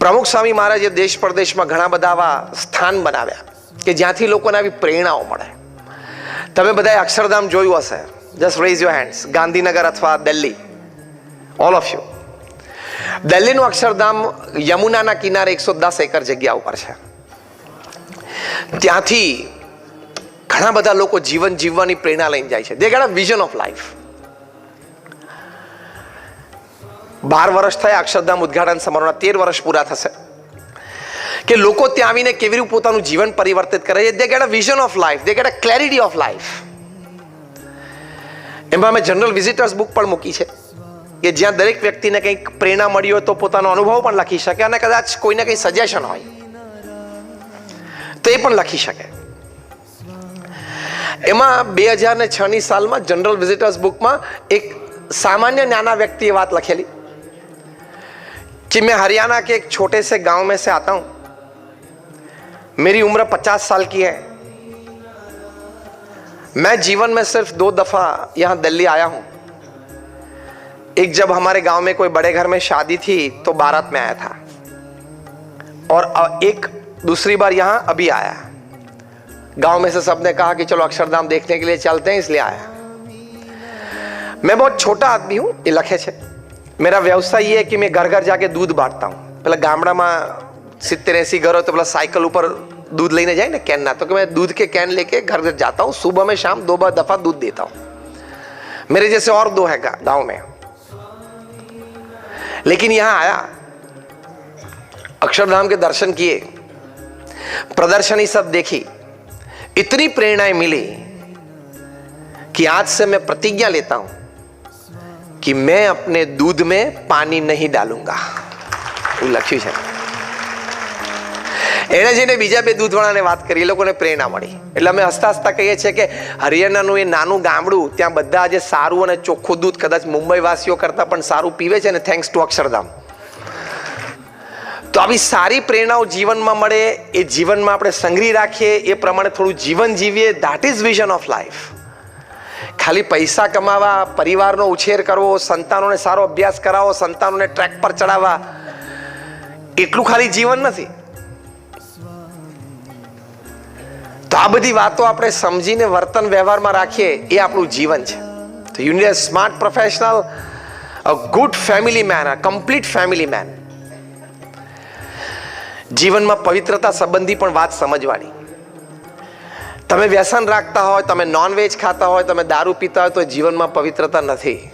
પ્રમુખ સ્વામી મહારાજે દેશ પરદેશમાં ઘણા બધા આવા સ્થાન બનાવ્યા કે જ્યાંથી લોકોને આવી પ્રેરણાઓ મળે. તમે બધાએ અક્ષરધામ જોયું હશે. Just raise your hands Gandhinagar અથવા દિલ્હી. ઓલ ઓફ યુ દિલ્હીનું અક્ષરધામ યમુનાના કિનારે એકસો દસ એકર જગ્યા ઉપર છે. ત્યાંથી ઘણા બધા લોકો જીવન જીવવાની પ્રેરણા લઈને જાય છે. They get vision of life બાર વર્ષ થયા અક્ષરધામ ઉદઘાટન સમારોહના તેર વર્ષ પૂરા થશે. કે લોકો ત્યાં આવીને કેવી રીતે પોતાનું જીવન પરિવર્તિત કરે છે? They get a vision of life they get a clarity of life એમાં અમે જનરલ વિઝિટર્સ બુક પણ મૂકી છે. કે જ્યાં દરેક વ્યક્તિને કંઈક પ્રેરણા મળી હોય તો પોતાનો અનુભવ પણ લખી શકે અને કદાચ કોઈને કંઈ સજેશન હોય તો એ પણ લખી શકે. એમાં બે હજાર ને છની સાલમાં જનરલ વિઝિટર્સ બુકમાં એક સામાન્ય નાના વ્યક્તિએ વાત લખેલી. कि मैं हरियाणा के एक छोटे से गाँव में से आता हूँ। मेरी उम्र पचास साल की है। मैं जीवन में सिर्फ़ दो दफ़ा यहाँ दिल्ली आया हूँ। एक जब हमारे गाँव में कोई बड़े घर में शादी थी तो बारात में आया था। और एक दूसरी बार यहाँ अभी आया। गाँव में से सबने कहा कि चलो अक्षरधाम देखने के लिए चलते हैं, इसलिए आया। मैं बहुत छोटा आदमी हूँ, ये लखे છે मेरा व्यवसाय ये है कि मैं घर घर जाके दूध बांटता हूँ પેલા ગામડામાં સિત્તેર એસી ઘર હોય તો પેલા સાયકલ ઉપર दूध लेने जाए ना कैन ना तो कि मैं दूध के कैन लेके घर घर जाता हूँ सुबह में शाम दो बार दफा दूध देता हूँ मेरे जैसे और दो है गा- गांव में लेकिन यहां आया अक्षरधाम के दर्शन किए प्रदर्शनी सब देखी इतनी प्रेरणाएं मिली कि आज से मैं प्रतिज्ञा लेता हूं कि मैं अपने दूध में पानी नहीं डालूंगा એવું લખ્યું છે એણે જઈને બીજા બે દૂધવાળાને વાત કરી એ લોકોને પ્રેરણા મળી એટલે અમે હસતા હસતા કહીએ છીએ કે હરિયાણાનું એ નાનું ગામડું ત્યાં બધા આજે સારું અને ચોખ્ખું દૂધ કદાચ મુંબઈ વાસીઓ કરતાં પણ સારું પીવે છે ને થેન્ક્સ ટુ અક્ષરધામ તો આવી સારી પ્રેરણાઓ જીવનમાં મળે એ જીવનમાં આપણે સંગ્રહી રાખીએ એ પ્રમાણે થોડું જીવન જીવીએ that is vision of life ખાલી પૈસા કમાવા, પરિવારનો ઉછેર કરવો, સંતાનોને સારો અભ્યાસ કરાવો, સંતાનોને ટ્રેક પર ચડાવવા, એટલું ખાલી જીવન નથી. તો આ બધી વાતો આપણે સમજીને વર્તન વ્યવહારમાં રાખીએ, એ આપણું જીવન છે. તો you smart professional a good family man a complete family man જીવનમાં પવિત્રતા સંબંધી પણ વાત સમજવાની. તમે વ્યસન રાખતા હોય, તમે નોનવેજ ખાતા હોય, તમે દારૂ પીતા હોય, તો જીવનમાં પવિત્રતા નથી.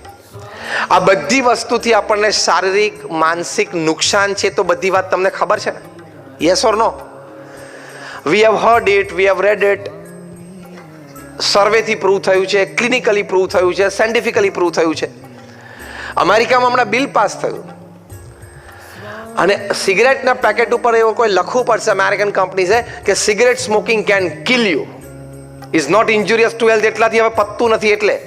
આ બધી વસ્તુથી આપણને શારીરિક, માનસિક નુકસાન છે તો બધી વાત તમને ખબર છે yes or no we have heard it we have read it સર્વેથી prove થયું છે ક્લિનિકલી પ્રૂવ થયું છે સાયન્ટિફિકલી પ્રૂવ થયું છે. અમેરિકામાં હમણાં બિલ પાસ થયું. અને સિગરેટના પેકેટ ઉપર એવું કોઈ લખવું પડશે અમેરિકન કંપનીઝે કે cigarette smoking can kill you is not injurious to એટલાથી હવે પત્તું નથી એટલે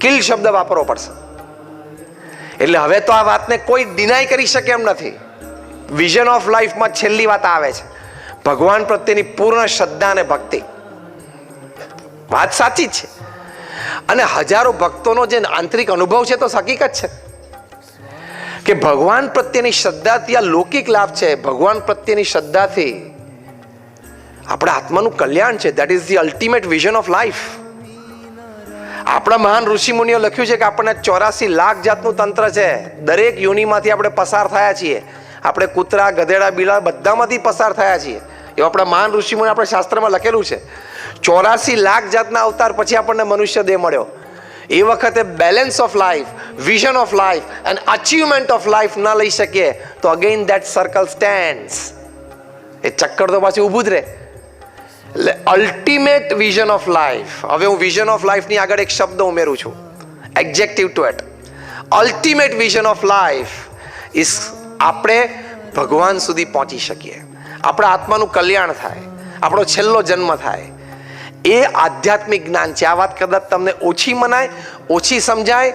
કિલ શબ્દ વાપરવો પડશે. એટલે હવે તો આ વાતને કોઈ ડિનાય કરી શકે એમ નથી. વિઝન ઓફ લાઈફમાં છેલ્લી વાત આવે છે. ભગવાન પ્રત્યેની પૂર્ણ શ્રદ્ધા અને ભક્તિ. વાત સાચી જ છે. અને હજારો ભક્તોનો જે આંતરિક અનુભવ છે તો હકીકત છે. કે ભગવાન પ્રત્યેની શ્રદ્ધાથી આ લૌકિક લાભ છે. ભગવાન પ્રત્યેની શ્રદ્ધાથી આપણા આત્માનું કલ્યાણ છે. That is the ultimate vision of life આપણા મહાન ઋષિમુનિઓ લખ્યું છે કે આપણને ચોરાસી લાખ જાતનું તંત્ર છે. દરેક યોનિમાંથી આપણે પસાર થયા છીએ. આપણે કૂતરા, ગધેડા બિલા બધામાંથી પસાર થયા છીએ. એવું આપણા મહાન ઋષિમુનિ આપણા શાસ્ત્રમાં લખેલું છે. ચોરાસી લાખ જાતના અવતાર પછી આપણને મનુષ્ય દેહ મળ્યો. એ વખતે balance of life vision of life and achievement of life ન લઈ શકીએ. તો અગેન દેટ સર્કલ સ્ટેન્ડ્સ એ ચક્કર તો પાછું ઊભું જ રહે. એટલે અલ્ટિમેટ વિઝન ઓફ લાઈફ હવે હું વિઝન ઓફ લાઈફની આગળ એક શબ્દ ઉમેરું છું. Executive to at ultimate vision of life is આપણે ભગવાન સુધી પહોંચી શકીએ. આપણા આત્માનું કલ્યાણ થાય. આપણો છેલ્લો જન્મ થાય. એ આધ્યાત્મિક જ્ઞાન છે. આ વાત કદાચ તમને ઓછી મનાય, ઓછી સમજાય,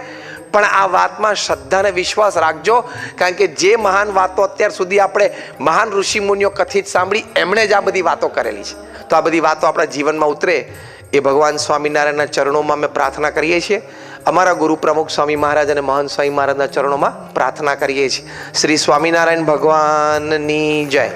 પણ આ વાતમાં શ્રદ્ધા અને વિશ્વાસ રાખજો. કારણ કે જે મહાન વાતો અત્યાર સુધી આપણે મહાન ઋષિ મુનિઓ કથિત સાંભળી, એમણે જ આ બધી વાતો કરેલી છે. તો આ બધી વાતો આપણા જીવનમાં ઉતરે એ ભગવાન સ્વામિનારાયણના ચરણોમાં અમે પ્રાર્થના કરીએ છીએ. અમારા ગુરુ પ્રમુખ સ્વામી મહારાજ અને મહાન સ્વામી મહારાજના ચરણોમાં પ્રાર્થના કરીએ છીએ. શ્રી સ્વામિનારાયણ ભગવાનની જય.